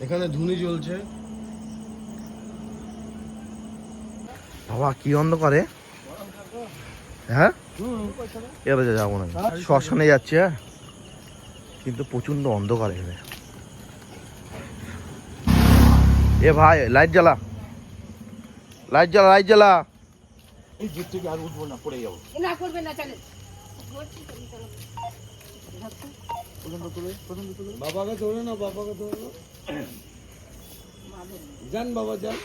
এখানে ধুনি জ্বলছে। বাবা কি অন্ধকারে? হ্যাঁ? এবারে যাব না। শ্মশানে যাচ্ছে। হ্যাঁ? কিন্তু প্রচণ্ড অন্ধকার এখানে। এ ভাই লাইট জ্বালা। লাইট জ্বালা লাইট জ্বালা। না করবে না চলে। বাবাকে ধরে না বাবাকে ধরে না যান বাবা যান।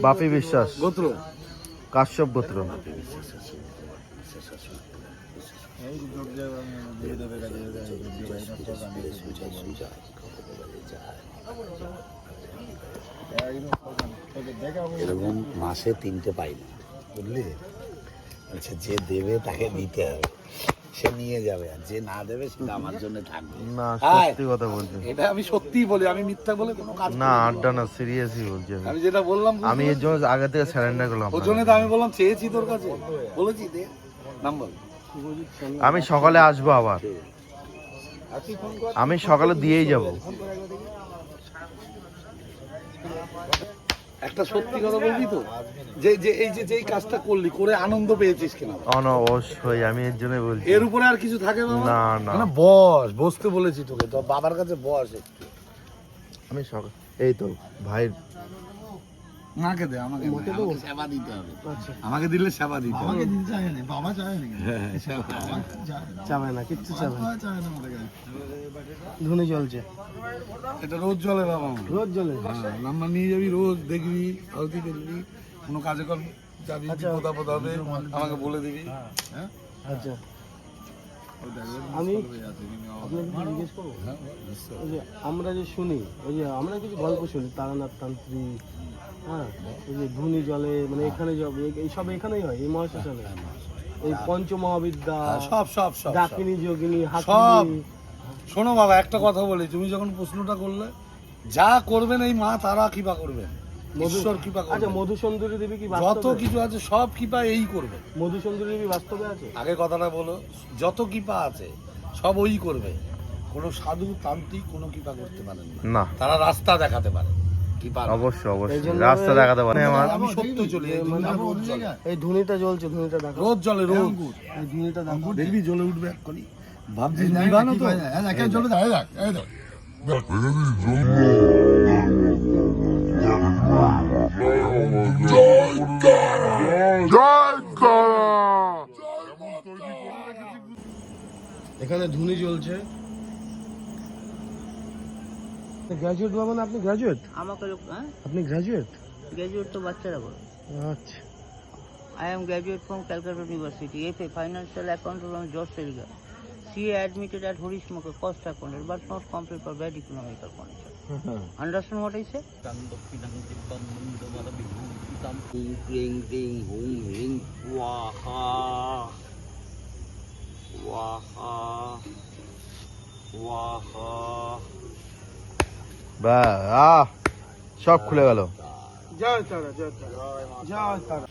বাপি বিশ্বাস। গোত্র। কাশ্যপ গোত্র। এরকম মাসে তিনটে পাই না বুঝলি? আচ্ছা যে দেবে তাকে দিতে হবে। সে নিয়ে যাবে আর যে না দেবে সেটা আমার জন্য থাকবে। না। সত্যি কথা বলছি। এটা আমি সত্যিই বলি আমি মিথ্যা বলে কোনো কাজ না আড্ডা না সিরিয়াসই বলছি আমি। আমি যেটা বললাম আমি এর জন্য আগে থেকে স্যারেন্ডার করলাম। ওর জন্য তো আমি বললাম চেয়েছি তোর কাছে। বলেছি দে নাম্বার। আমি সকালে আসব আবার। আমি সকালে দিয়েই যাব। একটা সত্যি কথা বলবি তো? যে যে এই যে যেই কাজটা করলি করে আনন্দ পেয়েছিস কিনা? অবশ্যই আমি এর জন্য বলছি। এর উপরে আর কিছু থাকে না না, না। মানে বস বসতে বলেছি তোকে তো বাবার কাছে বস আমি সকাল এই তো ভাই আমাকে দে আমাকে আমাকে সেবা দিতে হবে। আমাকে দিলে সেবা দিতে হবে। হ্যাঁ, সেবা। চাবে না কিচ্ছু চাবে না। ধুনি জ্বলছে। এটা রোজ চলে বাবা রোজ জ্বলে। হ্যাঁ, নাম্বার নিয়ে যাবি রোজ দেখবি আরতি দেখবি কোনো কাজে কর যাবি বিপদ আপদ হবে আমাকে বলে দিবি। হ্যাঁ? আচ্ছা। আমি আপনাকে জিজ্ঞেস করব? ওই যে আমরা যে শুনি ওই যে আমরা কিছু গল্প শুনি তারানাথ তান্ত্রিক হ্যাঁ ওই যে ধুনি জলে মানে এখানে যাবে এই সব এখানেই হয় এই মহাশ্মশানে। এই পঞ্চমহাবিদ্যা হ্যাঁ, সব সব সব। ডাকিনী যোগিনী সব। শোনো বাবা একটা কথা বলি তুমি যখন প্রশ্নটা করলে যা করবেন এই মা তারা কৃপা করবেন। মধু- ঈশ্বর কৃপা আচ্ছা মধুসুন্দরী দেবী কি যত কিছু আছে সব কৃপা এই করবে। মধুসুন্দরী দেবী বাস্তবে আছে? আগে কথাটা বলো যত কৃপা আছে সব ওই করবে। কোনো সাধু তান্ত্রিক কোনো কৃপা করতে পারেন না। না। তারা রাস্তা দেখাতে পারে। কৃপা অবশ্যই অবশ্যই। রাস্তা দেখাতে পারে। আমার আমি সত্য চলি এই রোজ চলে। ধুনিটা জ্বলছে ধুনিটা দেখো। রোজ চলে রোজ। এই ধুনিটা দেখো। দেখবি জ্বলে উঠবে এক্ষুনি। ভাবছি নিবানো তো। এখানে ধুনি চলছে গ্রাজুয়েট বাবা না আপনি গ্রাজুয়েট আমাকে হ্যাঁ আপনি গ্রাজুয়েট গ্রাজুয়েট তো বাচ্চারা বলো আচ্ছা I am graduate from Calcutta university F A financial account from George সেলিগার C A admitted at হরিস মোকে cost account but not complete for bad economical condition understand what is it ইং হিং সব খুলে গেল। জয় তারা জয় তারা জয় তারা।